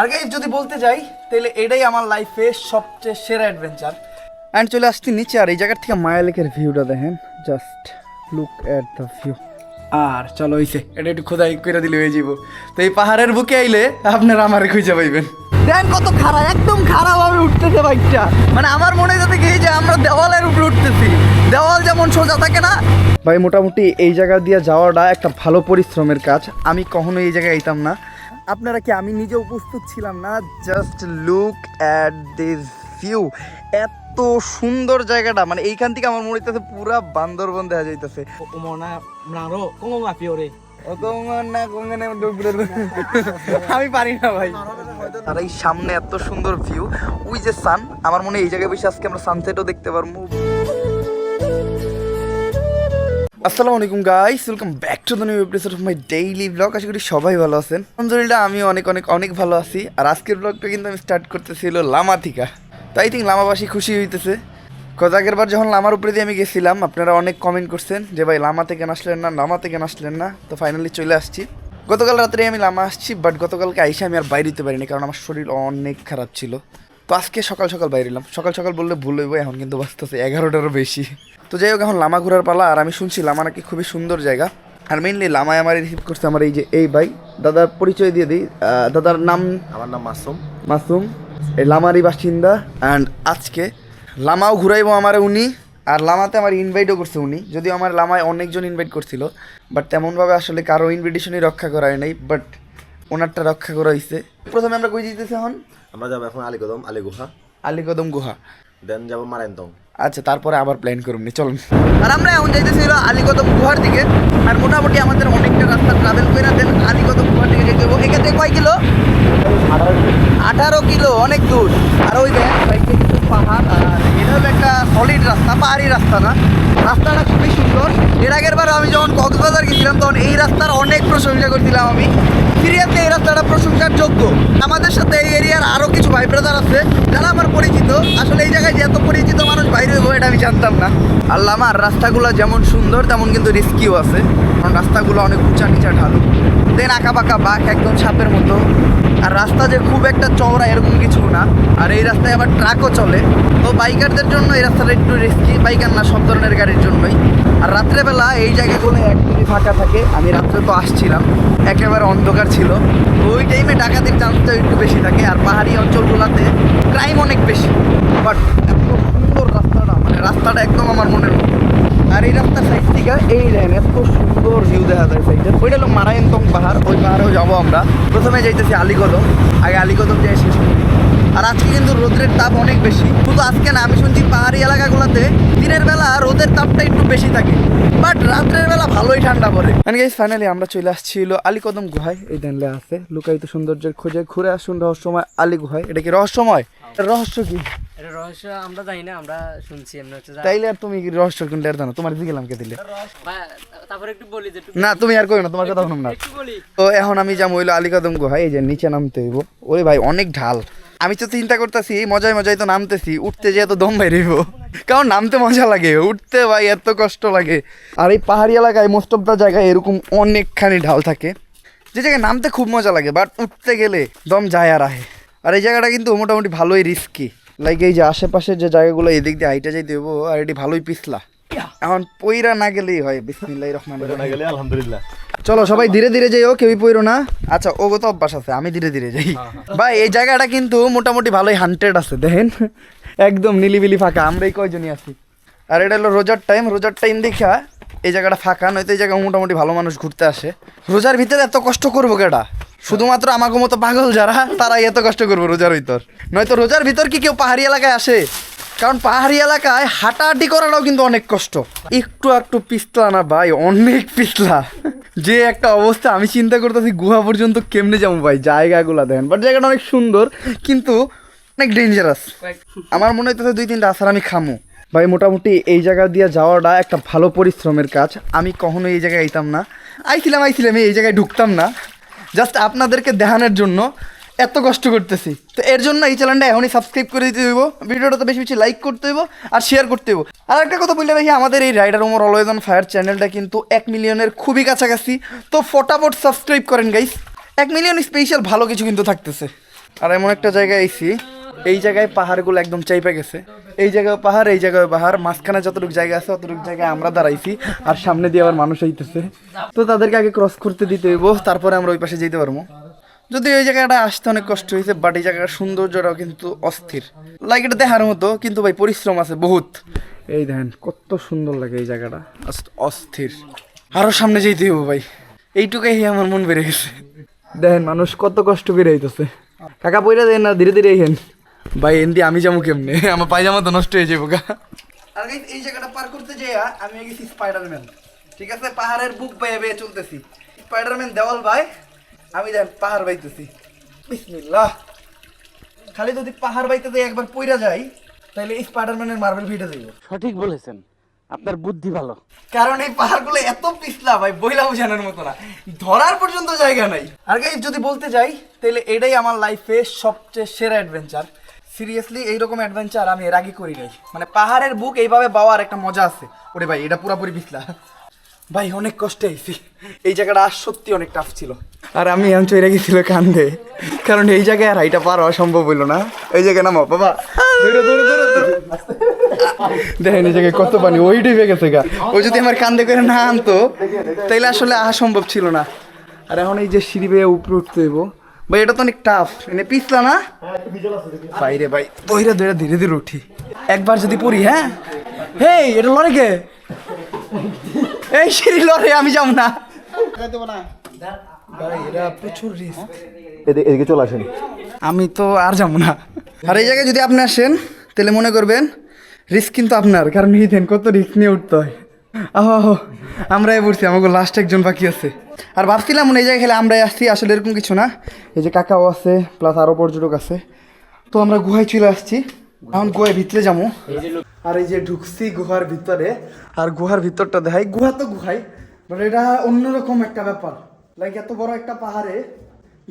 আর guys যদি বলতে যাই, তাহলে এটাই আমার লাইফে সবচেয়ে সেরা অ্যাডভেঞ্চার অ্যান্ড চলে আসছি নিচে, আর এই জায়গার থেকে মায়া লেকের ভিউটা দেখেন। Just look at the view আর চলো হইছে, এটা একটু খোদাই করে দিলে হয়ে যাব তো এই পাহাড়ের বুকে আইলে আপনারা আমারে খুঁজে পাইবেন। দেখেন কত খারাপ একদম খারাপ ভাবে উঠতেছে বাইকটা। মানে আমার মনে যাতে কি যে আমরা দেওয়ালের উপরে উঠতেছি। দেওয়াল যেমন সোজা থাকে না। ভাই, মোটামুটি এই জায়গা দিয়ে যাওয়াটা একটা ভালো পরিশ্রমের কাজ। আমি কখনো এই জায়গায় আইতাম না। আপনারা কি আমি নিজে উপস্থিত ছিলাম না? Just look at this view এত সুন্দর জায়গাটা। মানে এইখান থেকে আমার মনে হইতেছে পুরা বান্দরবন দেখা যাইতেছে. আমি পারি না ভাই। আর এই সামনে এত সুন্দর ভিউ ওই যে সান আমার মনে হয় এই জায়গায় বসে আজকে আমরা সানসেটও দেখতে পারব। আসসালামু আলাইকুম guys welcome back to the new episode of my daily blog আশা করি সবাই ভালো আছেন। আলহামদুলিল্লাহ আমি অনেক অনেক অনেক ভালো আছি। আর আজকের ব্লগটা কিন্তু আমি স্টার্ট করতেছিল লামা থিকা তো আই থিঙ্ক লামাবাসী খুশি হইতেছে। কজাগের বার যখন লামার উপরে দিয়ে আমি গেছিলাম, আপনারা অনেক কমেন্ট করছেন যে, ভাই, লামা থেকে আসলেন না, লামা থেকে আসলেন না। তো ফাইনালি চলে আসছি। গতকাল রাত্রে আমি লামা আসছি বাট গতকালকে আইসে আমি আর বাইরে হতে পারিনি, কারণ আমার শরীর অনেক খারাপ ছিল। তো আজকে সকাল সকাল বাইরে এলাম। সকাল সকাল বললে ভুল হইব, এখন কিন্তু বাঁচতেছে এগারোটারও বেশি। তো যাই হোক এখন লামা ঘোরার পালা আর আমি শুনছি লামা নাকি খুবই সুন্দর জায়গা। আর মেইনলি লামায় আমার রিসিভ করছে আমার এই যে এই ভাই। দাদার পরিচয় দিয়ে দিই দাদার নাম? আমার নাম মাসুম। মাসুম। এই লামারই বাসিন্দা। অ্যান্ড আজকে লামাও ঘুরাইবো আমার উনি আর লামাতে আমার ইনভাইটও করছে উনি। যদিও আমার লামায় অনেকজন ইনভাইট করছিল বাট তেমনভাবে আসলে কারও ইনভিটেশনই রক্ষা করা হয় নাই বাট ওনারটা রক্ষা করা হয়েছে প্রথমে আমরা কই যেতেছি এখন? আমরা যাব এখন আলিকদম আলী গুহা আলিকদম গুহা। দেন যাব মারায়ন্তং আচ্ছা তারপরে আবার প্ল্যান করুন নি চলুন। আর আমরা এখন যাইতেছি হলো আলিকদম গুহার দিকে আর মোটামুটি আমাদের অনেকটা রাস্তা ট্রাভেল করে দেন আলিকদম গুহার দিকে যেতে হবে এখান থেকে কয় কিলো? আঠারো কিলো অনেক দূর। আর ওই দেখ সাইডে কিছু পাহাড় আর এটা হলো একটা সলিড রাস্তা পাহাড়ি রাস্তা না। রাস্তাটা খুবই সুন্দর। এর আগের বার আমি যখন কক্সবাজার গেছিলাম তখন এই রাস্তার অনেক প্রশংসা করছিলাম আমি। সিরিয়াসলি এই রাস্তাটা প্রশংসার যোগ্য আমাদের সাথে এই এরিয়ার আরও কিছু ভাই ব্রাদার আছে, যারা আমার পরিচিত। আসলে এই জায়গায় যে এত পরিচিত মানুষ বাইরে হইব, এটা আমি জানতাম না। আল্লাহ আমার রাস্তাগুলো যেমন সুন্দর, তেমন কিন্তু রিস্কিও আছে। কারণ রাস্তাগুলো অনেক উঁচা নিচা ঢালু। দেন আঁকা বাঁকা বাঘ একদম সাপের মতো। আর রাস্তা যে খুব একটা চওড়া, এরকম কিছু না। আর এই রাস্তায় আবার ট্রাকও চলে। তো বাইকারদের জন্য এই রাস্তাটা একটু রিস্কি বাইকার না, সব ধরনের গাড়ির জন্যই। আর রাত্রেবেলা এই জায়গাগুলো একদমই ফাঁকা থাকে। আমি রাত্রে তো আসছিলাম, একেবারে অন্ধকার ছিল। ওই টাইমে ডাকাতির চান্সটা একটু বেশি থাকে, আর পাহাড়ি অঞ্চলগুলোতে ক্রাইম অনেক বেশি। বাট এত সুন্দর রাস্তাটা মানে রাস্তাটা একদম আমার মনের মতো। আর এই রাস্তার সাইড থেকে, এই লাইন এত সুন্দর ভিউ দেখা যায় সাইডে ওইটা হলো মারায়ন্তং পাহাড়, ওই পাহাড়েও যাব আমরা। প্রথমে যাইতেছি আলিকদম আগে আলিকদম যাই শেষ করি। আর আজকে কিন্তু রোদের তাপ অনেক বেশি। শুধু আজকে না আমি শুনছি পাহাড়ি এলাকাগুলোতে দিনের বেলা রোদের তাপটা একটু বেশি থাকে। বাট রাত্রের বেলা ভালোই ঠান্ডা পড়ে। গাইস ফাইনালি আমরা চলে আসছিল আলিকদম গুহায়। এই দেনলে আছে লুকায়িত সৌন্দর্যের খোঁজে ঘুরে আসুন রহস্যময় আলী গুহায়। এটা কি রহস্যময়? রহস্য কি? এটা রহস্য আমরা জানি না আমরা শুনছি এমনি হচ্ছে তাইলে আর তুমি কি রহস্য কোনটা জানো? তোমার দিকে গেলাম কে দিলে তারপরে একটু বলি যে না তুমি আর কই না তোমার কথা না। তো এখন আমি যাব হইল আলিকদম গুহা এই যে নিচে নামতে হইব। ওরে ভাই অনেক ঢাল। আমি তো চিন্তা করতেছি মজায় মজায় তো নামতেছি উঠতে যেয়ে তো দম বাইরেব কারণ নামতে মজা লাগে উঠতে ভাই এত কষ্ট লাগে। আর এই পাহাড়ি এলাকায় মোস্ট অফ দ্য জায়গায় এরকম অনেকখানি ঢাল থাকে যে জায়গায় নামতে খুব মজা লাগে বাট উঠতে গেলে দম যায় আর আহে। আর এই জায়গাটা কিন্তু মোটামুটি ভালোই রিস্কি লাইক এই যে আশেপাশে যে জায়গাগুলো এদিক দিয়ে হাইটা যাই দেবো আর এটি ভালোই পিছলা। এখন পইরা না গেলেই হয় বিসমিল্লাহির রহমানির রহিম। গেলে আলহামদুলিল্লাহ। চলো সবাই ধীরে ধীরে যাইও কেউই পইরো না। আচ্ছা ও তো অভ্যাস আছে আমি ধীরে ধীরে যাই। ভাই এই জায়গাটা কিন্তু মোটামুটি ভালোই হান্টেড আছে দেখেন। একদম নিলিবিলি ফাঁকা আমরাই কয়জনই আছি। আর এটা হলো রোজার টাইম রোজার টাইম দেখা এই জায়গাটা ফাঁকা নয়তো এই জায়গায় মোটামুটি ভালো মানুষ ঘুরতে আসে। রোজার ভিতরে এত কষ্ট করব কেটা শুধুমাত্র আমাকে মতো পাগল যারা তারাই এত কষ্ট করব রোজার ভিতর। নয়তো রোজার ভিতর কি কেউ পাহাড়ি এলাকায় আসে? কারণ পাহাড়ি এলাকায় হাঁটাহাঁটি করাটাও কিন্তু অনেক কষ্ট। একটু একটু পিছলা না ভাই, অনেক পিছলা যে একটা অবস্থা, আমি চিন্তা করতেছি গুহা পর্যন্ত কেমনে যাব ভাই, জায়গাগুলো দেখেন। বাট জায়গাটা অনেক সুন্দর, কিন্তু অনেক ডেঞ্জারাস আমার মনে হইতেছে দুই তিনটা আসার আমি খামু। ভাই, মোটামুটি এই জায়গা দিয়ে যাওয়াটা একটা ভালো পরিশ্রমের কাজ। আমি কখনো এই জায়গায় আইতাম না। আইছিলাম আইছিলাম, এই জায়গায় ঢুকতাম না। জাস্ট আপনাদেরকে দেখানোর জন্য এত কষ্ট করতেছি। তো এর জন্য এই চ্যানেলটা এখনই সাবস্ক্রাইব করে দিতে হইব। ভিডিওটা তো বেশি বেশি লাইক করতে হইব আর শেয়ার করতে হইব। আর একটা কথা বললে রাখি আমাদের এই rider Omar always on fire চ্যানেলটা কিন্তু এক মিলিয়নের খুবই কাছাকাছি। তো ফটাফট সাবস্ক্রাইব করেন গাইস এক মিলিয়ন স্পেশাল ভালো কিছু কিন্তু থাকতেছে। আর এমন একটা জায়গায় আইছি, এই জায়গায় পাহাড়গুলো একদম চাইপে গেছে। এই জায়গায় পাহাড়, এই জায়গায় পাহাড়, মাঝখানে যতটুকু জায়গা আছে অতটুকু জায়গায় আমরা দাঁড়াইছি আর সামনে দিয়ে আবার মানুষ আইতেছে। তো তাদেরকে আগে ক্রস করতে দিতে হইব, তারপরে আমরা ওই পাশে যেতে পারব। যদি ওই জায়গাটা আসতে অনেক কষ্ট হয়েছে বাট এই জায়গার সৌন্দর্যটাও কিন্তু অস্থির। লাইক এটা দেখার মতো কিন্তু ভাই পরিশ্রম আছে বহুত। এই দেখেন কত সুন্দর লাগে এই জায়গাটা। অস্থির। আরও সামনে যেতে হইব ভাই। এইটুকাই আমার মন বেড়ে গেছে। দেখেন মানুষ কত কষ্ট করে আইতেছে। কাকা পয়রা দেন না ধীরে ধীরে আইহেন ভাই এমনি আমি যাব কেমনে? আমার পায়জামা তো নষ্ট হয়ে যাব গা। আর এই জায়গাটা পার করতে যাইয়া আমি গেছি স্পাইডারম্যান ঠিক আছে? পাহাড়ের বুক বাইয়ে বেয়ে চলতেছি। স্পাইডারম্যান দেওয়াল ভাই। আমি দেন পাহাড় বাইতেছি। বিসমিল্লাহ। খালি যদি পাহাড় বাইতে যাই একবার পইরা যাই তাহলে স্পাইডারম্যানের মার্বেল ভিটে যাইব সঠিক বলেছেন। আপনার বুদ্ধি ভালো। কারণ এই পাহাড়গুলো এত পিছলা ভাই বইলা বোঝানোর মতো না। ধরার পর্যন্ত জায়গা নাই। আর গাইস যদি বলতে যাই তাহলে এটাই আমার লাইফে সবচেয়ে সেরা অ্যাডভেঞ্চার সিরিয়াসলি এইরকম অ্যাডভেঞ্চার আমি এর আগে করি নাই। মানে পাহাড়ের বুক এইভাবে বাওয়ার একটা মজা আছে। ওরে ভাই এটা পুরাপুরি পিছলা। ভাই, অনেক কষ্টে আইছি। এই জায়গাটা আর সত্যি অনেক টাফ ছিল। আর আমি এখন চলে গেছিল কান্দে। কারণ এই জায়গায় আর হাইটা পার হওয়া সম্ভব হইল না। এই জায়গায় নামো, বাবা। দেখেন এই জায়গায় কত পানি, ওই ডুবে গেছে গা। ও যদি আমার কান্দে করে না আনতো, তাইলে আসলে আসা সম্ভব ছিল না। আর এখন এই যে সিঁড়ি বেয়ে উপরে উঠতে হইব। ভাই, এটা তো অনেক টাফ এনে পিছলা না? বাইরে ভাই, দইরা দইরা ধীরে ধীরে উঠি। একবার যদি পড়ি হ্যাঁ? হেই, এটা লড়ে কে? এই সিঁড়ি লড়ে আমি যাব না। ভাই প্রচুর রিস্ক এদিকে চলে আসেন। আমি তো আর যাব না। আর এই জায়গায় যদি আপনি আসেন তাহলে মনে করবেন রিস্ক কিন্তু আপনার কারণ দেন কত রিস্ক নিয়ে উঠতে হয়। আহ আমরাই পড়ছি আমাকে লাস্ট একজন বাকি আছে। আর ভাবছিলাম মনে এই জায়গায় খেলে আমরাই আসছি আসলে এরকম কিছু না। এই যে কাকাও আছে প্লাস আরও পর্যটক আছে। তো আমরা গুহায় চলে আসছি। এখন গুহায় ভিতরে যাব আর এই যে ঢুকছি গুহার ভিতরে, আর গুহার ভিতরটা দেখাই। গুহা তো গুহাই বাট এটা অন্যরকম একটা ব্যাপার। লাইক এত বড় একটা পাহাড়ে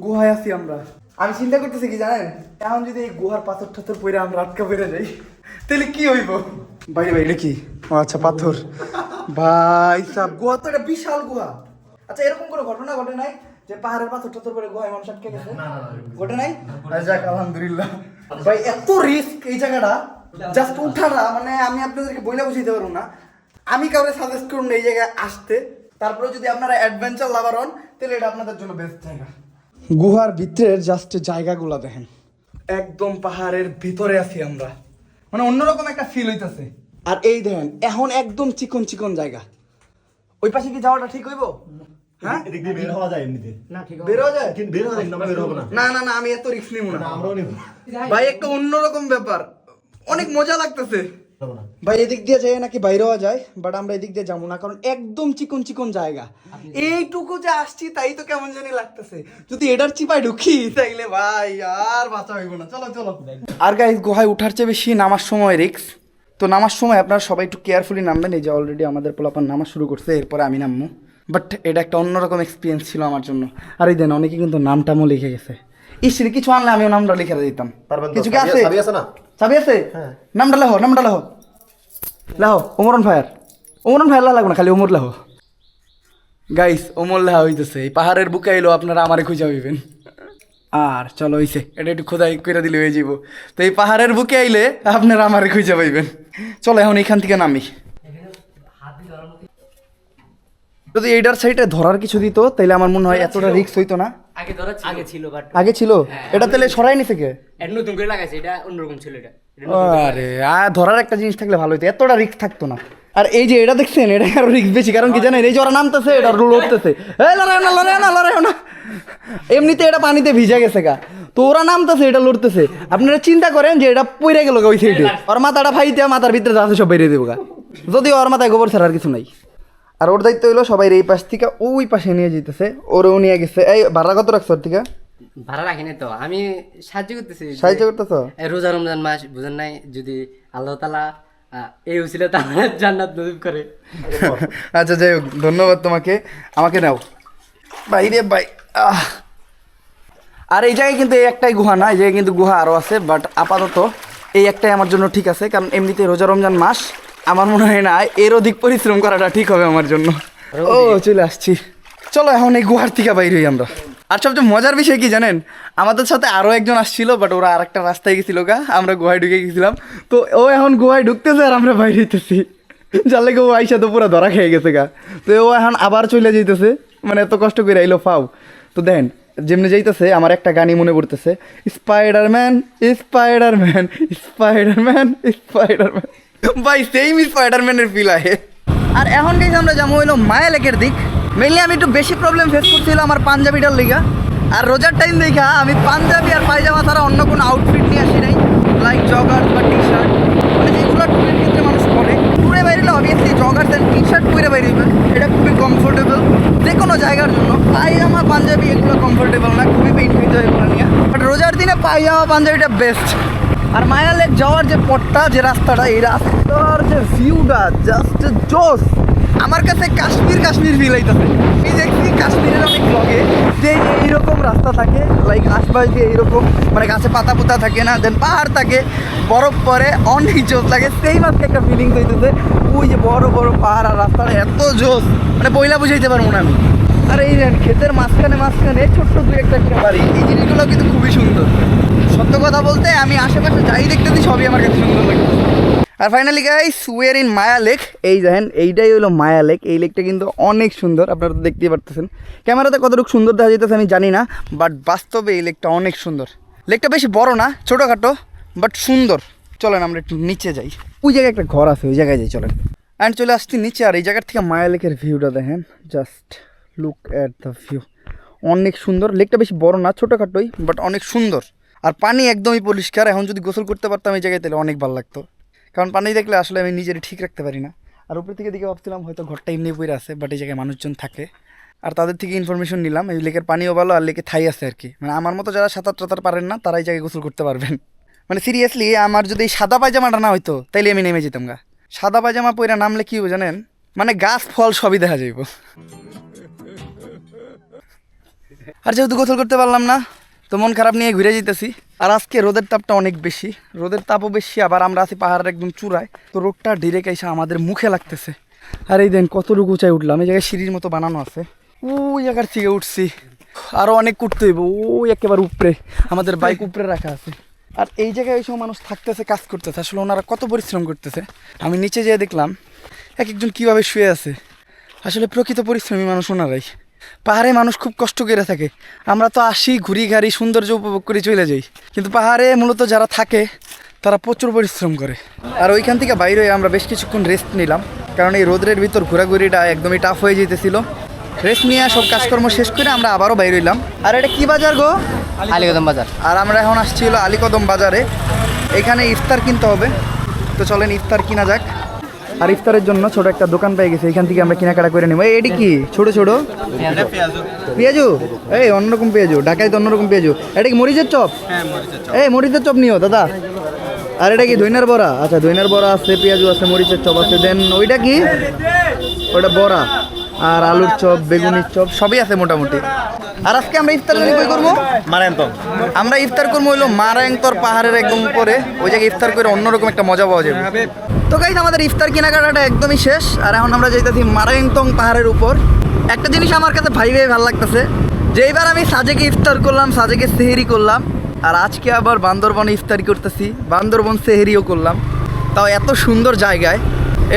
গুহায় আছি আমরা। আমি চিন্তা করতেছি কি জানেন? এখন যদি এই গুহার পাথর টাথর পরে আমরা আটকা পড়ে যাই, তাহলে কি হইব? বাইরে বাইরে কি? ও আচ্ছা পাথর। ভাই, সাব গুহা তো এটা বিশাল গুহা। আচ্ছা এরকম কোনো ঘটনা ঘটে নাই? যে পাহাড়ের পাথর টাথর পরে গুহায় মানুষ আটকে গেছে? ঘটে নাই? আচ্ছা, যাক আলহামদুলিল্লাহ। ভাই এত রিস্ক এই জায়গাটা। জাস্ট উঠাটা মানে আমি আপনাদেরকে বইলে বুঝাইতে পারব না। আমি কাউকে সাজেস্ট করুন এই জায়গায় আসতে। তারপরে যদি আপনারা অ্যাডভেঞ্চার লাভার হন তাহলে এটা আপনাদের জন্য বেস্ট জায়গা। গুহার ভিতরের জাস্ট জায়গাগুলো দেখেন। একদম পাহাড়ের ভিতরে আছি আমরা। মানে অন্যরকম একটা ফিল হইতাছে। আর এই দেখেন এখন একদম চিকন চিকন জায়গা। ওই পাশে কি যাওয়াটা ঠিক হইব? হ্যাঁ? বের হওয়া যায় এমনিতে। বের হওয়া যায়? কিন্তু বের হওয়া যায় আমরা বের হব না। না না না আমি এত রিস্ক নিব না। আমরাও নিব। ভাই একটা অন্যরকম ব্যাপার। অনেক মজা লাগতেছে। ভাই এদিক দিয়ে যাই নাকি বাইরে হওয়া যায় বাট আমরা এদিক দিয়ে যাব না কারণ একদম চিকন চিকন জায়গা। এইটুকু যে আসছি তাই তো কেমন জানি লাগতেছে। যদি এটার চিপায় ঢুকি তাইলে ভাই আর বাঁচা হইব না। চলো চলো। আর গাইস গুহায় উঠার চেয়ে বেশি নামার সময় রিক্স তো নামার সময় আপনারা সবাই একটু কেয়ারফুলি নামবেন। এই যে অলরেডি আমাদের পোলাপান নামা শুরু করছে এরপরে আমি নামবো। বাট এটা একটা অন্যরকম এক্সপিরিয়েন্স ছিল আমার জন্য। আর এই দেন অনেকে কিন্তু নামটামও লিখে গেছে। ইসরে কিছু আনলে আমিও নামটা লিখে দিতাম। কিছু কি আছে? চাবি আছে না? চাবি আছে? নামটা লেখো নামটা লেখো। লাহো ওমরন ফায়ার। ওমরন ফায়ার লাগবে না খালি ওমর লাহো গাইস ওমর লাহা হইতেছে। এই পাহাড়ের বুকে এলো আপনারা আমারে খুঁজে হইবেন আর চলো হইছে। এটা একটু খোদাই করে দিলে হয়ে যাব তো এই পাহাড়ের বুকে আইলে আপনারা আমারে খুঁজে পাইবেন। চলো এখন এখান থেকে নামি। যদি এইটার সাইডে ধরার কিছু দিত তাহলে আমার মনে হয় এতটা রিস্ক হইতো না। আগে ধরা আগে ছিল বাট আগে ছিল? এটা তাহলে সরাই নিছে কে? এটা নতুন করে লাগাইছে এটা অন্যরকম ছিল এটা। আরে আর ধরার একটা জিনিস থাকলে ভালো হতো এতটা রিস্ক থাকতো না। আর এই যে এটা দেখছেন এটা আরও রিস্ক বেশি কারণ কি জানেন এই যে ওরা নামতেছে এটা লড়তেছে। এই লড়াই না লড়াই না লড়াই না। এমনিতে এটা পানিতে ভিজে গেছে গা। তো ওরা নামতেছে এটা লড়তেছে। আপনারা চিন্তা করেন যে এটা পইরে গেল গা ওই সাইডে ওর মাথাটা ফাইতে মাথার ভিতরে যা সব বেরিয়ে দেবো গা। যদি ওর মাথায় গোবর ছাড়া আর কিছু নাই। আর ওর দায়িত্ব হইল সবাই এই পাশ থেকে ওই পাশে নিয়ে যেতেছে ওরও নিয়ে গেছে। এই ভাড়া কত রাখছো ওর থেকে? ভাড়া রাখিনি তো। আমি সাহায্য করতেছি সাহায্য করতেছো? এই রোজা রমজান মাস বুঝেন নাই যদি আল্লাহ তালা এই উচিলে তাহলে জান্নাত নজিব করে। আচ্ছা যাই হোক ধন্যবাদ তোমাকে। আমাকে নাও। বাইরে বাই। আর এই জায়গায় কিন্তু এই একটাই গুহা না এই জায়গায় কিন্তু গুহা আরও আছে বাট আপাতত এই একটাই আমার জন্য ঠিক আছে কারণ এমনিতে রোজা রমজান মাস আমার মনে হয় না এর অধিক পরিশ্রম করাটা ঠিক হবে আমার জন্য। ও চলে আসছি। চলো এখন এই গুহার থেকে বাইরে হই আমরা। আর সবচেয়ে মজার বিষয় কি জানেন? আমাদের সাথে আরও একজন আসছিল বাট ওরা আর একটা রাস্তায় গেছিল গা। আমরা গুহায় ঢুকে গেছিলাম। তো ও এখন গুহায় ঢুকতেছে আর আমরা বাইরে হইতেছি। যার লেগে ও আইসা তো পুরো ধরা খেয়ে গেছে গা। তো ও এখন আবার চলে যাইতেছে। মানে এত কষ্ট করে আইলো ফাও। তো দেন যেমনি যাইতেছে আমার একটা গানই মনে পড়তেছে। স্পাইডারম্যান স্পাইডারম্যান স্পাইডারম্যান স্পাইডারম্যান ভাই সেম স্পাইডারম্যানের ফিল আহে। আর এখন গেছি আমরা যাব হইল মায়া লেকের দিক। মেনলি আমি একটু বেশি প্রবলেম ফেস করছিলাম আমার পাঞ্জাবিটার লিগা। আর রোজার টাইম দেখা, আমি পাঞ্জাবি আর পায়জামা ছাড়া অন্য কোনো আউটফিট নিয়ে আসি নাই। লাইক জগার্স বা টি শার্ট মানে যেগুলো ট্যুরের ক্ষেত্রে মানুষ পরে। ট্যুরে বাইরে obviously joggers and T shirt পরে বাইরে এটা খুবই কমফোর্টেবল যে কোনো জায়গার জন্য। পায়জামা, পাঞ্জাবি এগুলো কমফোর্টেবল না, খুবই পেইন হয়ে যায় এগুলো নিয়ে। বাট রোজার দিনে পায়জামা, পাঞ্জাবিটা বেস্ট আর মায়া লেক যাওয়ার যে পথটা, যে রাস্তাটা, এই রাস্তার যে ভিউটা জাস্ট জোস আমার কাছে কাশ্মীর কাশ্মীর ফিল হইতেছে। আমি দেখছি কাশ্মীরের অনেক ব্লগে যে এইরকম রাস্তা থাকে লাইক আশপাশ দিয়ে এইরকম মানে গাছে পাতা পুতা থাকে না দেন পাহাড় থাকে, বরফ পরে, অনেক জোস লাগে। সেই মাত্র একটা ফিলিংস হইতেছে। ওই যে বড় বড় পাহাড় আর রাস্তাটা এত জোস মানে বইলা বুঝাইতে পারব না আমি। আর এই ক্ষেতের মাঝখানে মাঝখানে ছোট্ট দুই একটা একটা বাড়ি। এই জিনিসগুলো কিন্তু খুবই সুন্দর। সত্য কথা বলতে আমি আশেপাশে যাই দেখতেছি সবই আমার কাছে সুন্দর লাগে। আর finally guys we're in Maya lake এই দেখেন, এইটাই হলো মায়া লেক এই লেকটা কিন্তু অনেক সুন্দর, আপনারা তো দেখতেই পারতেছেন। ক্যামেরাতে কতটুকু সুন্দর দেখা যেতেছে আমি জানি না বাট বাস্তবে এই লেকটা অনেক সুন্দর। লেকটা বেশি বড় না, ছোটোখাটো বাট সুন্দর। চলেন, আমরা একটু নিচে যাই। ওই জায়গায় একটা ঘর আছে, ওই জায়গায় যাই, চলেন। অ্যান্ড চলে আসছি নিচে, আর এই জায়গার থেকে মায়া লেকের ভিউটা দেখেন just look at the view অনেক সুন্দর। লেকটা বেশি বড় না, ছোটোখাটোই বাট অনেক সুন্দর। আর পানি একদমই পরিষ্কার। এখন যদি গোসল করতে পারতাম এই জায়গায়, তাহলে অনেক ভালো লাগতো। কারণ পানি দেখলে আসলে আমি নিজের ঠিক রাখতে পারি না। আর উপর থেকে দিকে ভাবছিলাম, হয়তো ঘরটা এমনি পড়ে আছে বাট এই জায়গায় মানুষজন থাকে। আর তাদের থেকে ইনফরমেশন নিলাম। এই লেকের পানিও ভালো, আর লেকে থাই আছে আর কি। মানে আমার মতো যারা সাঁতার টাতার পারেন না, তারা এই জায়গায় গোসল করতে পারবেন। মানে সিরিয়াসলি আমার যদি এই সাদা পায়জামাটা না হইতো, তাইলে আমি নেমে যেতাম গা। সাদা পায়জামা পরে নামলে কী জানেন? মানে গাছ, ফল সবই দেখা যাইব। আর যেহেতু গোসল করতে পারলাম না তো মন খারাপ নিয়ে ঘুরে যেতেছি। আর আজকে রোদের তাপটা অনেক বেশি। রোদের তাপও বেশি আবার আমরা আছি পাহাড়ের একদম চূড়ায়। তো রোদটা ডিরেক্ট এসে আমাদের মুখে লাগতেছে। আর এই দেন কতটুকু উঁচায় উঠলাম। এই জায়গায় সিঁড়ির মতো বানানো আছে। ওই জায়গার থেকে উঠছি। আরও অনেক উঠতে হইব। ওই একেবারে উপরে। আমাদের বাইক উপরে রাখা আছে। আর এই জায়গায় ওই সময় মানুষ থাকতেছে কাজ করতেছে। আসলে ওনারা কত পরিশ্রম করতেছে। আমি নিচে যেয়ে দেখলাম এক একজন কীভাবে শুয়ে আছে। আসলে প্রকৃত পরিশ্রমী মানুষ ওনারাই। পাহাড়ে মানুষ খুব কষ্ট করে থাকে। আমরা তো আসি ঘুরি ঘাড়ি সৌন্দর্য উপভোগ করে চলে যাই। কিন্তু পাহাড়ে মূলত যারা থাকে তারা প্রচুর পরিশ্রম করে। আর ওইখান থেকে বাইরে আমরা বেশ কিছুক্ষণ রেস্ট নিলাম। কারণ এই রোদের ভিতর ঘোরাঘুরিটা একদমই টাফ হয়ে যেতেছিল। রেস্ট নিয়ে সব কাজকর্ম শেষ করে আমরা আবারও বাইরে হইলাম। আর এটা কি বাজার গো? আলিকদম বাজার। আর আমরা এখন আসছি হলো আলীকদম বাজারে। এখানে ইফতার কিনতে হবে। তো চলেন ইফতার কিনা যাক। আর ইফতারের জন্য ছোট একটা দোকান পেয়ে গেছে এখান থেকে আমরা কেনাকাটা করে নেব। এটি কি? ছোট ছোট? পেঁয়াজু। এই অন্যরকম পেঁয়াজু ঢাকায় তো অন্যরকম পেঁয়াজু। এটা কি মরিচের চপ। এই মরিচের চপ নিও দাদা। আর এটা কি দইনার বড়া? আচ্ছা দইনার বড়া আছে পেঁয়াজু আছে মরিচের চপ আছে দেন ওইটা কি? ওটা বড়া। আর আলুর চপ বেগুনির চপ সবই আছে মোটামুটি। আর আজকে আমরা ইফতার জানি কই করব? মারায়ন্তম। আমরা ইফতার করব হইল মারায়ংতর পাহাড়ের একদম উপরে। ওই জায়গায় ইফতার করে অন্যরকম একটা মজা পাওয়া যাবে। তো গাইজ আমাদের ইফতার কেনাকাটাটা একদমই শেষ। আর এখন আমরা যাইতেছি মারায়ংতং পাহাড়ের উপর। একটা জিনিস আমার কাছে ভাই ভাই ভালো লাগতেছে। যে এইবার আমি সাজেকে ইফতার করলাম সাজেকে সেহেরি করলাম আর আজকে আবার বান্দরবনে ইফতারি করতেছি। বান্দরবন সেহেরিও করলাম। তাও এত সুন্দর জায়গায়।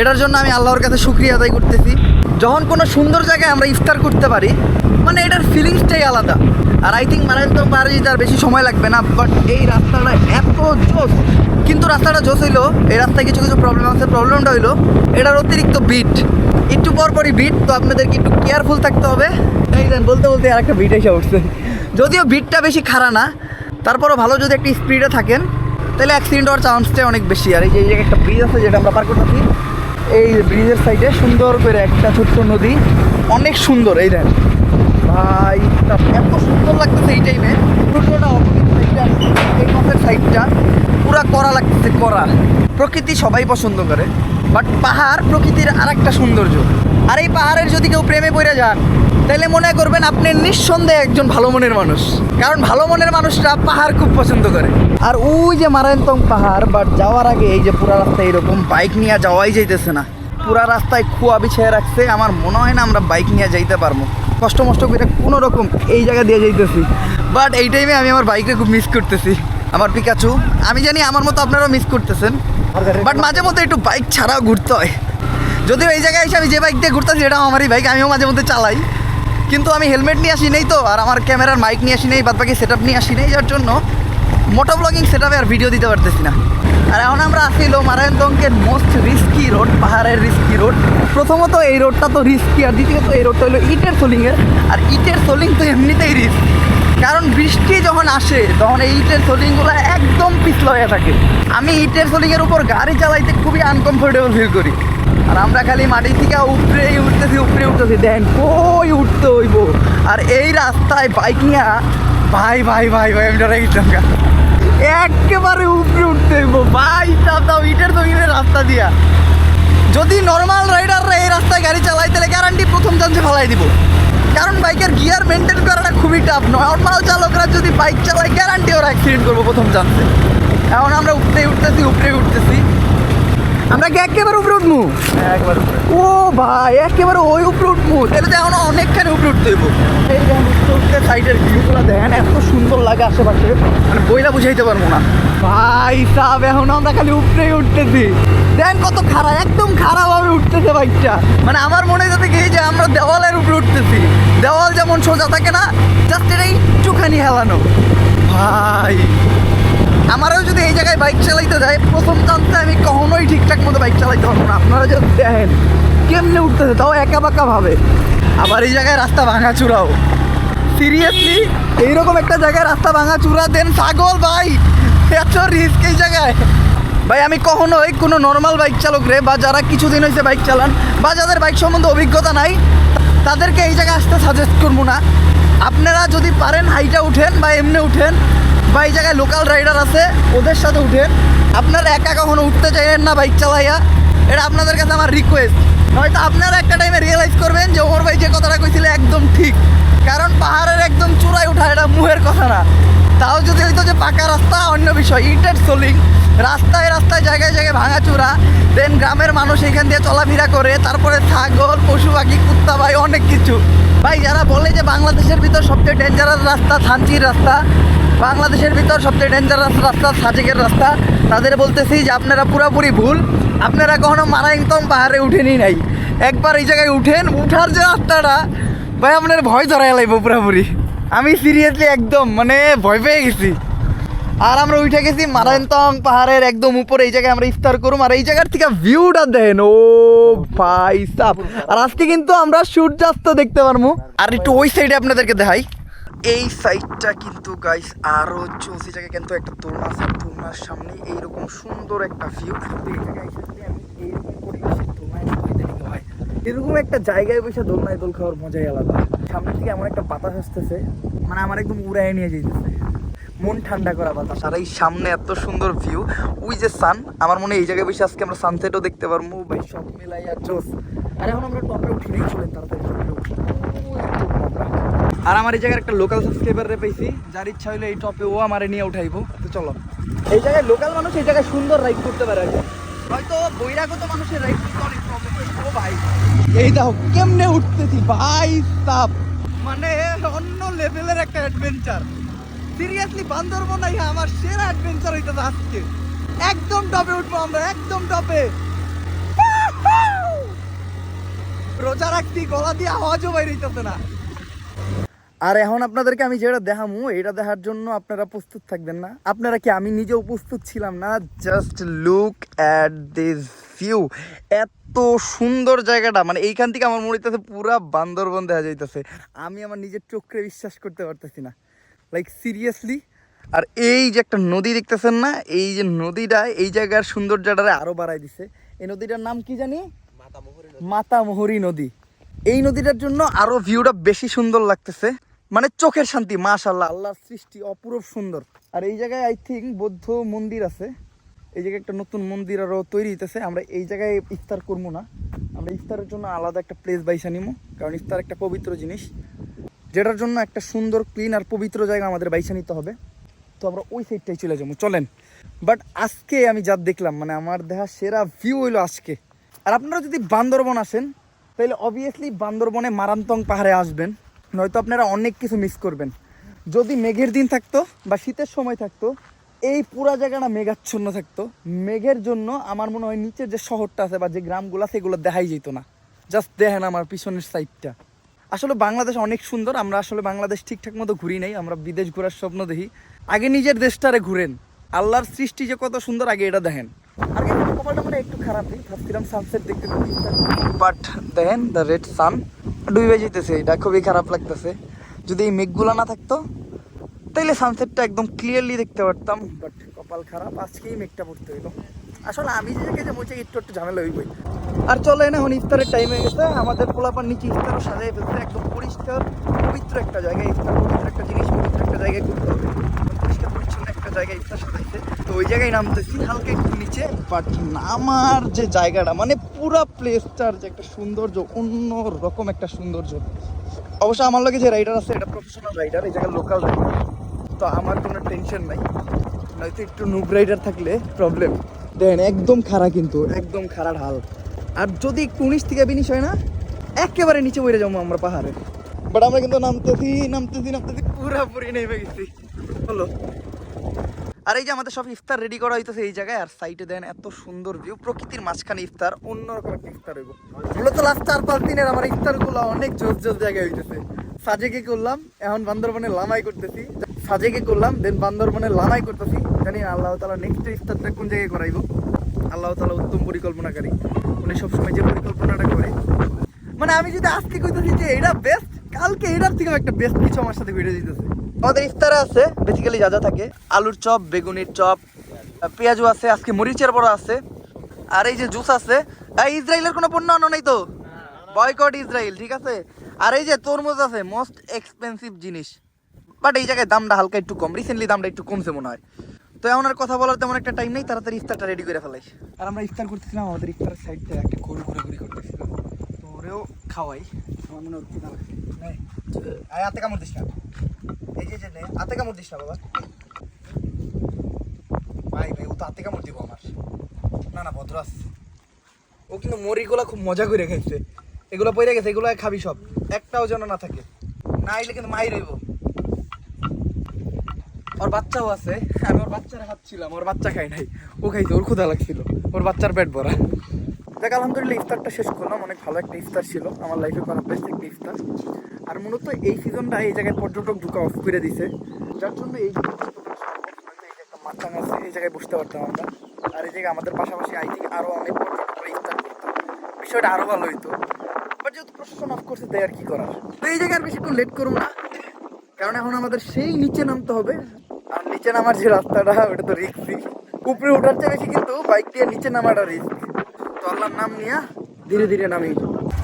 এটার জন্য আমি আল্লাহর কাছে শুক্রিয়া আদায় করতেছি। যখন কোনো সুন্দর জায়গায় আমরা ইফতার করতে পারি মানে এটার ফিলিংসটাই আলাদা। আর আই থিঙ্ক মারায়ন্তং পাহাড়ে যেতে আর বেশি সময় লাগবে না বাট এই রাস্তাটা এত জোস। কিন্তু রাস্তাটা জোস হইল, এই রাস্তায় কিছু কিছু প্রবলেম আছে। প্রবলেমটা হইল, এটার অতিরিক্ত বিট একটু পর পরই বিট তো আপনাদেরকে একটু কেয়ারফুল থাকতে হবে। এই বলতে বলতে আর একটা বিট এসে উঠছে যদিও বিটটা বেশি খারাপ না তারপরও ভালো যদি একটি স্পিডে থাকেন, তাহলে অ্যাক্সিডেন্ট হওয়ার চান্সটাই অনেক বেশি। আর এই যে একটা ব্রিজ আছে যেটা আমরা পার করতেছি, এই ব্রিজের সাইডে সুন্দর করে একটা ছোট্ট নদী। অনেক সুন্দর, এই দেন ভাই এত সুন্দর লাগতেছে এই টাইমে সূর্যটা এই পাশের সাইডটা পুরা করা লাগতেছে, করা। প্রকৃতি সবাই পছন্দ করে বাট পাহাড় প্রকৃতির আর একটা সৌন্দর্য। আর এই পাহাড়ের যদি কেউ প্রেমে পড়ে যান তাহলে মনে করবেন আপনি নিঃসন্দেহে একজন ভালো মনের মানুষ। কারণ ভালো মনের মানুষরা পাহাড় খুব পছন্দ করে। আর ওই যে মারায়ন্তং পাহাড় বাট যাওয়ার আগে এই যে পুরা রাস্তায় এরকম বাইক নিয়ে যাওয়াই যাইতেছে না। পুরা রাস্তায় খোয়া বিছিয়ে রাখছে, আমার মনে হয় না আমরা বাইক নিয়ে যাইতে পারব। কষ্ট মষ্ট করে কোনো রকম এই জায়গা দিয়ে যাইতেছি। বাট এই টাইমে আমি আমার বাইকে খুব মিস করতেছি। আমার পিকাচু আমি জানি আমার মতো আপনারাও মিস করতেছেন। বাট মাঝে মধ্যে একটু বাইক ছাড়াও ঘুরতে হয়। যদিও এই জায়গায় এসে আমি যে বাইক দিয়ে ঘুরতেছি, এটাও আমারই বাইক আমিও মাঝে মধ্যে চালাই। কিন্তু আমি হেলমেট নিয়ে আসি নেই তো, আর আমার ক্যামেরার মাইক নিয়ে আসি নেই বাদ বাকি সেট আপ নিয়ে আসি নেই, যার জন্য মোটো ব্লগিং সেট আর ভিডিও দিতে পারতেছি না। আর এখন আমরা আসিল মারায়ণতঙ্কের মোস্ট রিস্কি রোড পাহাড়ের রিস্কি রোড প্রথমত এই রোডটা তো রিস্কি আর দ্বিতীয়ত এই রোডটা হলো ইটের সোলিংয়ের আর ইটের সোলিং তো এমনিতেই রিস্ক কারণ বৃষ্টি যখন আসে, তখন এই ইটের সোলিংগুলো একদম পিছলা হয়ে থাকে। আমি ইটের সোলিংয়ের উপর গাড়ি চালাইতে খুবই আনকমফোর্টেবল ফিল করি। আর আমরা খালি মাটি থেকে উপরেই উঠতেছি, উপরে উঠতেছি। দেন কই উঠতে হইব? আর এই রাস্তায় বাইক নিয়ে ভাই ভাই ভাই ভাই, আমি ডরে গেছিলাম গা। একেবারে উপরে উঠতে হইব। ভাই চাপ দাও ইটের তো রাস্তা দিয়া। যদি নর্মাল রাইডাররা এই রাস্তায় গাড়ি চালায়, তাহলে গ্যারান্টি প্রথম চান্সে ফেলাই দিব। কারণ বাইকের গিয়ার মেনটেন করাটা খুবই টাফ নর্মাল চালকরা যদি বাইক চালায় গ্যারান্টি ওরা অ্যাক্সিডেন্ট করব প্রথম চান্সে এখন আমরা উঠতেই উঠতেছি উপরে উঠতেছি। আমরা কি একেবারে উপরে উঠবো? ও ভাই একেবারে ওই উপরে উঠবো। তাহলে তো এখন অনেকখানি উপরে উঠতে হইব। এই উঠতে সাইডের ভিউগুলো দেখেন এত সুন্দর লাগে আশেপাশে। মানে বইলা বুঝাইতে পারব না। ভাই সাহেব এখন আমরা খালি উপরেই উঠতেছি। দেখেন কত খারাপ একদম খারাপভাবে উঠতেছে বাইকটা। মানে আমার মনে যাতে কি যে আমরা দেওয়ালের উপরে উঠতেছি। দেওয়াল যেমন সোজা থাকে না জাস্ট এটা একটুখানি হেলানো। ভাই আমারও যদি এই জায়গায় বাইক চালাইতে যায়, প্রথম চান্সে আমি কখনোই ঠিকঠাক মতো বাইক চালাইতে পারব না। আপনারা যদি দেখেন, কেমনে উঠতেছে, তাও একা বাঁকা ভাবে আবার এই জায়গায় রাস্তা ভাঙা চূড়াও। সিরিয়াসলি এইরকম একটা জায়গায় রাস্তা ভাঙা চূড়া দেন ছাগল ভাই! এত রিস্ক এই জায়গায়। ভাই, আমি কখনোই কোনো নর্মাল বাইক চালক রে, বা যারা কিছুদিন হয়েছে বাইক চালান, বা যাদের বাইক সম্বন্ধে অভিজ্ঞতা নাই, তাদেরকে এই জায়গায় আসতে সাজেস্ট করব না। আপনারা যদি পারেন, হাইটা উঠেন, বা এমনি উঠেন বা এই জায়গায় লোকাল রাইডার আছে, ওদের সাথে উঠেন। আপনারা একা কখনো উঠতে চাইলেন না বাইক চালাইয়া। এটা আপনাদের কাছে আমার রিকোয়েস্ট হয়তো আপনারা একটা টাইমে রিয়েলাইজ করবেন যে ওর ভাই যে কথাটা কইছিল একদম ঠিক। কারণ পাহাড়ের একদম চূড়ায় উঠা এটা মুহের কথা না। তাও যদি হইতো যে পাকা রাস্তা, অন্য বিষয় ইটের সোলিং রাস্তায় রাস্তায়, জায়গায় জায়গায় ভাঙা চূড়া দেন গ্রামের মানুষ এখান দিয়ে চলাফেরা করে, তারপরে ছাগল, পশু পাখি, কুত্তা, ভাই, অনেক কিছু। ভাই, যারা বলে যে বাংলাদেশের ভিতর সবচেয়ে ডেঞ্জারাস রাস্তা থানচির রাস্তা, বাংলাদেশের ভিতর সবচেয়ে ডেঞ্জারাস রাস্তা সাজেকের রাস্তা, তাদের বলতেছি যে আপনারা পুরোপুরি ভুল। আপনারা কখনো মারাইংতং পাহাড়ে উঠেনি নাই। একবার এই জায়গায় উঠেন, উঠার যে রাস্তাটা, ভাই, আপনার ভয় ধরাই লাগবো পুরোপুরি। আমি সিরিয়াসলি একদম মানে ভয় পেয়ে গেছি। আর আমরা উঠে গেছি মারায়ন্তং পাহাড়ের একদম উপরে, এই জায়গায় আমরা ইফতার করুম। আর এই জায়গার থেকে ভিউটা দেন ও ভাই সাপ আর আজকে কিন্তু আমরা সূর্যাস্ত দেখতে পারব আর একটু ওই সাইডে আপনাদেরকে দেখাই। এই সাইডটা কিন্তু গাইস আরও এই জায়গায় কিন্তু একটা দোলনা আছে দোলনার সামনে এইরকম সুন্দর একটা ভিউ এই জায়গায় আমি এইরকম পরিবেশে দোলনায় বসতে নিতে হয় এরকম একটা জায়গায় বসে দোলনায় দোল খাওয়ার মজাই আলাদা। সামনে থেকে এমন একটা বাতাস আসতেছে মানে আমার একদম উড়ায় নিয়ে যেতেছে মন ঠান্ডা করা বাতাস। আর এই সামনে এত সুন্দর ভিউ ওই যে সান আমার মনে এই জায়গায় বসে আজকে আমরা সানসেটও দেখতে পারব। ভাই, সব মিলাই আর জোস। আর এখন আমরা টপে উঠি নেই চলেন তাড়াতাড়ি। আর আমার এই জায়গায় একটা লোকাল সাবস্ক্রাইবার রে পাইছি, যার ইচ্ছা হইলে এই টপে ও আমারে নিয়ে উঠাইবো। তো চলো। এই জায়গায় লোকাল মানুষ, এই জায়গায় সুন্দর রাইড করতে পারে আর। হয়তো বৈরাগত মানুষের অনেক প্রবলেম ভাই। এই দাও কেমনে উঠতেছি ভাই সাপ মানে অন্য লেভেলের একটা অ্যাডভেঞ্চার সিরিয়াসলি বান্দরবন আমার সেরা অ্যাডভেঞ্চার হইতেছে আজকে। একদম টপে উঠবো আমরা একদম টপে। রোজা রাখছি গলা দিয়ে আওয়াজও বাইরে হইতেছে না। আর এখন আপনাদেরকে আমি যেটা দেখামু এটা দেখার জন্য আপনারা প্রস্তুত থাকবেন না। আপনারা কি আমি নিজেও প্রস্তুত ছিলাম না? Just look at this view এত সুন্দর জায়গাটা মানে এইখান থেকে আমার মনে হইতেছে পুরা বান্দরবন দেখা যাইতেছে। আমি আমার নিজের চোখে বিশ্বাস করতে পারতেছি না। লাইক সিরিয়াসলি আর এই যে একটা নদী দেখতেছেন না এই যে নদীটা এই জায়গার সৌন্দর্যটারে আরও বাড়াই দিছে। এই নদীটার নাম কি জানি? মাতামোহরী নদী। এই নদীটার জন্য আরও ভিউটা বেশি সুন্দর লাগতেছে। মানে চোখের শান্তি মাশাল্লাহ আল্লাহর সৃষ্টি অপূরব সুন্দর। আর এই জায়গায় আই থিঙ্ক বৌদ্ধ মন্দির আছে। এই জায়গায় একটা নতুন মন্দির আরও তৈরি হইতেছে। আমরা এই জায়গায় ইফতার করব না। আমরা ইফতারের জন্য আলাদা একটা প্লেস বাইসা নিবো কারণ ইফতার একটা পবিত্র জিনিস। যেটার জন্য একটা সুন্দর ক্লিন আর পবিত্র জায়গা আমাদের বাইসা নিতে হবে। তো আমরা ওই সাইডটাই চলে যাব, চলেন। বাট আজকে আমি যা দেখলাম মানে আমার দেখা সেরা ভিউ হইল আজকে। আর আপনারা যদি বান্দরবন আসেন, তাহলে অবভিয়াসলি বান্দরবনে মারান্তং পাহাড়ে আসবেন। নয়তো আপনারা অনেক কিছু মিস করবেন। যদি মেঘের দিন থাকতো বা শীতের সময় থাকতো, এই পুরা জায়গাটা মেঘাচ্ছন্ন থাকতো। মেঘের জন্য আমার মনে হয় নিচের যে শহরটা আছে বা যে গ্রামগুলো আছে, এগুলো দেখাই যেত না। জাস্ট দেখেন আমার পিছনের সাইডটা আসলে বাংলাদেশ অনেক সুন্দর, আমরা আসলে বাংলাদেশ ঠিকঠাক মতো ঘুরি নাই, আমরা বিদেশ ঘোরার স্বপ্ন দেখি। আগে নিজের দেশটারে ঘুরেন। আল্লাহর সৃষ্টি যে কত সুন্দর, আগে এটা দেখেন। আগে কপালটা মানে একটু খারাপই। ভাবছিলাম সানসেট দেখতে বাট দেখেন দ্য রেড সান ডুবে যেতেছে এটা খুবই খারাপ লাগতেছে। যদি এই মেঘগুলো না থাকতো, তাইলে সানসেটটা একদম ক্লিয়ারলি দেখতে পারতাম। বাট কপাল খারাপ, আজকেই মেঘটা পড়তে হইল। আসলে আমি যে জায়গায় যাব একটু একটু ঝামেলা হইবই। আর চলে না এখন ইফতারের টাইম হয়ে গেছে। আমাদের পোলাপার নিচে ইফতারও সাজাই ফেলছে, একদম পরিষ্কার, পবিত্র একটা জায়গায়। ইফতার পবিত্র একটা জিনিস, পবিত্র একটা জায়গায় করতে হবে। পরিষ্কার, পরিচ্ছন্ন একটা জায়গায় তো ওই জায়গায় নামতেছি একটু নিচে যে জায়গাটা মানে পুরা যে একটা সৌন্দর্য অন্য রকম একটা সৌন্দর্য। অবশ্য আমার যে রাইডার আছে, এটা প্রফেশনাল রাইডার লোকাল রাইডার তো আমার কোনো টেনশন নাই। নয়তো একটু নুব রাইডার থাকলে প্রবলেম দেখেন একদম খাড়া কিন্তু, একদম খাড়া ঢাল আর যদি একটু উনিশ থেকে বিনিশ হয় না, একেবারে নিচে বইরে যাব আমরা পাহাড়ে। বাট আমরা কিন্তু নামতেছি নামতেছি নামতেছি, পুরাপুরি নেমে গেছি। হলো আর এই যে আমাদের সব ইফতার রেডি করা হইতেছে এই জায়গায়, আর সাইডে দেন এত সুন্দর ভিউ প্রকৃতির মাঝখানে ইফতার, অন্যরকম একটা ইফতার হইব। মূলত লাস্ট চার, পাঁচ দিনের আমার ইফতারগুলো অনেক জোর জোর জায়গায় হইতেছে। সাজেকে করলাম, এখন বান্দরবনে লামাই করতেছি। সাজেকে করলাম দেন বান্দরবনে লামাই করতেছি। জানি আল্লাহ তালা নেক্সট ইফতারটা কোন জায়গায় করাইবো? আল্লাহ তালা উত্তম পরিকল্পনাকারী। উনি সবসময় যে পরিকল্পনাটা করে। মানে আমি যদি আজকে কইতেছি যে এটা বেস্ট কালকে এটার থেকে একটা বেস্ট কিছু আমার সাথে ঘুরে দিতেছে। আমাদের ইফতারে আছে বেসিক্যালি যা যা থাকে। আলুর চপ বেগুনির চপ আহ, পেঁয়াজু আছে আজকে মরিচের বড়া আছে আর এই যে জুস আছে। ইসরায়েলের কোনো পণ্য আনো নাই তো? বয়কট ইসরায়েল ঠিক আছে? আর এই যে তরমুজ আছে মোস্ট এক্সপেন্সিভ জিনিস। বাট এই জায়গায় দামটা হালকা একটু কম। রিসেন্টলি দামটা একটু কমছে মনে হয়। তো এমন আর কথা বলার তেমন একটা টাইম নেই তাড়াতাড়ি ইফতারটা রেডি করে ফেলাই। আর আমরা ইফতার করতেছিলাম আমাদের ইফতারের সাইড থেকে একটা গরু ঘোরাঘুরি করতেছিলাম। ওরেও খাওয়াই। আমার মনে হচ্ছে হাতে কামড় দিস না। এই যে যে হাতে কামড় দিস না, বাবা। ভাই ভাই, ও তো হাতে কামড় দিব আমার। না না, ভদ্র আছে। ও কিন্তু মরিগুলা খুব মজা করে খাইছে। এগুলো পইরে গেছে, এগুলো খাবি সব। একটাও যেন না থাকে। না আইলে কিন্তু মাই রইব ওর বাচ্চাও আছে। আমি ওর বাচ্চার হাত ছিলাম ওর বাচ্চা খাই নাই। ও খাইছে, ওর ক্ষুধা লাগছিল। ওর বাচ্চার পেট ভরা। দেখ, আলহামদুলিল্লাহ ইফতারটা শেষ করলাম। অনেক ভালো একটা ইফতার ছিল। আমার লাইফে করা বেস্ট একটা ইফতার। আর মূলত এই সিজনটা এই জায়গায় পর্যটক ঢুকা অফ করে দিছে। যার জন্য এই এই যে আছে, এই জায়গায় বসতে পারতাম আমরা। আর এই জায়গায় আমাদের পাশাপাশি আই থিঙ্ক আরও অনেক ইফতার বিষয়টা আরও ভালো হইতো। বাট যেহেতু প্রশাসন অফ করছে, তাই আর কি করার? তো এই জায়গায় আর বেশিক্ষণ লেট করুন না। কারণ এখন আমাদের সেই নিচে নামতে হবে। আর নিচে নামার যে রাস্তাটা, ওটা তো রিক্সি উপরে ওঠার চেয়ে বেশি কিন্তু বাইক দিয়ে নিচে নামাটা রিস্ক আল্লাহর নাম নিয়ে ধীরে ধীরে নামি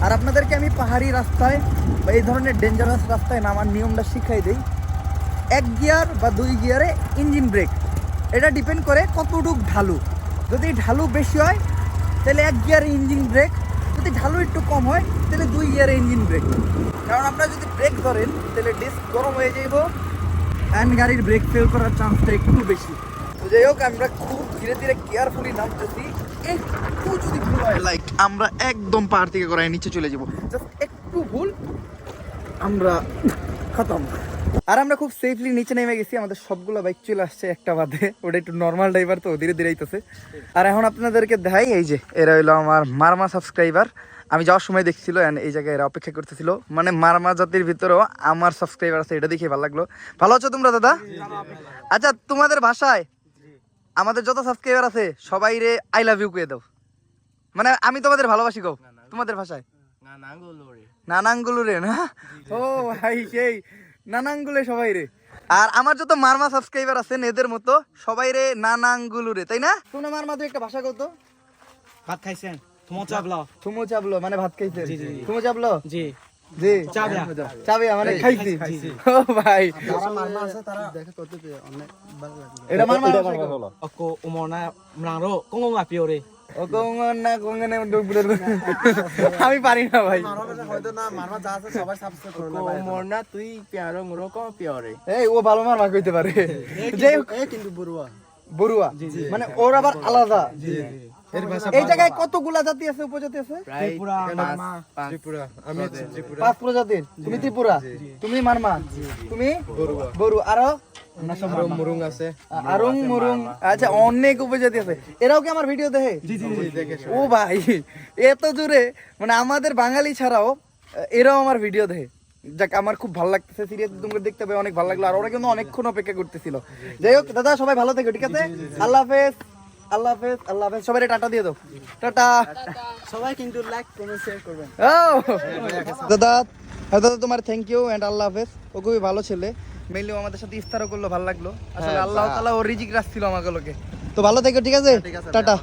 আর আপনাদেরকে আমি পাহাড়ি রাস্তায় বা এই ধরনের ডেঞ্জারাস রাস্তায় নামার নিয়মটা শিখাই দিই। এক গিয়ার বা দুই গিয়ারে ইঞ্জিন ব্রেক। এটা ডিপেন্ড করে কতটুক ঢালু। যদি ঢালু বেশি হয়, তাহলে এক গিয়ারে ইঞ্জিন ব্রেক। যদি ঢালু একটু কম হয়, তাহলে দুই গিয়ারে ইঞ্জিন ব্রেক। কারণ আপনারা যদি ব্রেক ধরেন, তাহলে ডিস্ক গরম হয়ে যাইব অ্যান্ড গাড়ির ব্রেক ফেল করার চান্সটা একটু বেশি। তো যাই হোক, আমরা খুব ধীরে ধীরে কেয়ারফুলি নামতেছি। একটু যদি ভুল হয়। লাইক আমরা একদম পাহাড় থেকে করায় নিচে চলে যাব। জাস্ট একটু ভুল আমরা খতম। আর আমরা খুব সেফলি নিচে নেমে গেছি আমাদের সবগুলো বাইক চলে আসছে একটা বাদে। ওটা একটু নর্মাল ড্রাইভার তো ধীরে ধীরে আইতেছে। আর এখন আপনাদেরকে দেখাই এই যে এরা হইল আমার মারমা সাবস্ক্রাইবার আমি যাওয়ার সময় দেখছিল এই জায়গায় এরা অপেক্ষা করতেছিল। মানে মারমা জাতির ভিতরেও আমার সাবস্ক্রাইবার আছে এটা দেখে ভালো লাগল। ভালো আছো তোমরা দাদা? আচ্ছা তোমাদের ভাষায় আমাদের যত সাবস্ক্রাইবার আছে সবাই রে আই লাভ ইউ কয়ে দাও। মানে আমি তোমাদের ভালোবাসি গো তোমাদের ভাষায়। নানাঙ্গুলু রে না? ও ভাই সেই নানাঙ্গুলে সবাই রে আর আমার যত মারমা সাবস্ক্রাইবার আছেন এদের মতো সবাই রে নানাঙ্গুলু রে তাই না? তোমরা মারমা তুই একটা ভাষা কত ভাত খাইছেন। তোমার চাবলা থুমো চাবলো মানে ভাত খাইছে জি, জি, জি। থুমো চাবলো জি। জি। চাবিয়া। মানে খাইছি। ও ভাই। তারা মারমা আছে তারা দেখে অনেক ভালো লাগে এটা। হলো। অকো মাপিও রে আমি পারি না ভাই। না মারমা যা আছে সবাই সাবস্ক্রাইব করে না তুই পিয়ারো মুরো কো পিও রে এই ও ভালো মারমা কইতে পারে। যে কিন্তু বড়ুয়া। বড়ুয়া। মানে ওর আবার আলাদা। এই জায়গায় কতগুলা জাতি আছে উপজাতি আছে? ত্রিপুরা ত্রিপুরা। আমি ত্রিপুরা। পাঁচ প্রজাতির তুমি ত্রিপুরা তুমি মারমা তুমি বড়ু আরও? মুরুং আছে। আরং মুরুং আচ্ছা অনেক উপজাতি আছে। এরাও কি আমার ভিডিও দেখে? ও ভাই এত জোরে। মানে আমাদের বাঙালি ছাড়াও এরাও আমার ভিডিও দেখে। যাক আমার খুব ভালো লাগতেছে। সিরিয়াসলি তোমাকে দেখতে পেয়ে অনেক ভালো লাগল। আর ওরা কিন্তু অনেকক্ষণ অপেক্ষা করতেছিল। যাই হোক দাদা সবাই ভালো থেকো ঠিক আছে? আল্লাহ হাফেজ। আল্লাহ হাফেজ আল্লাহ হাফেজ। সবাই টাটা দিয়ে দাও। টাটা। সবাই কিন্তু লাইক কমেন্ট শেয়ার করবেন। ও। দাদা হ্যাঁ দাদা তোমার থ্যাংক ইউ এন্ড আল্লাহ হাফেজ। ও খুবই ভালো ছেলে। মেইনলি আমাদের সাথে ইফতারও করল ভালো লাগল। আসলে আল্লাহ তাআলা ও রিজিক রাখছিল আমাকে লোকে। তো ভালো থেকো ঠিক আছে? টাটা।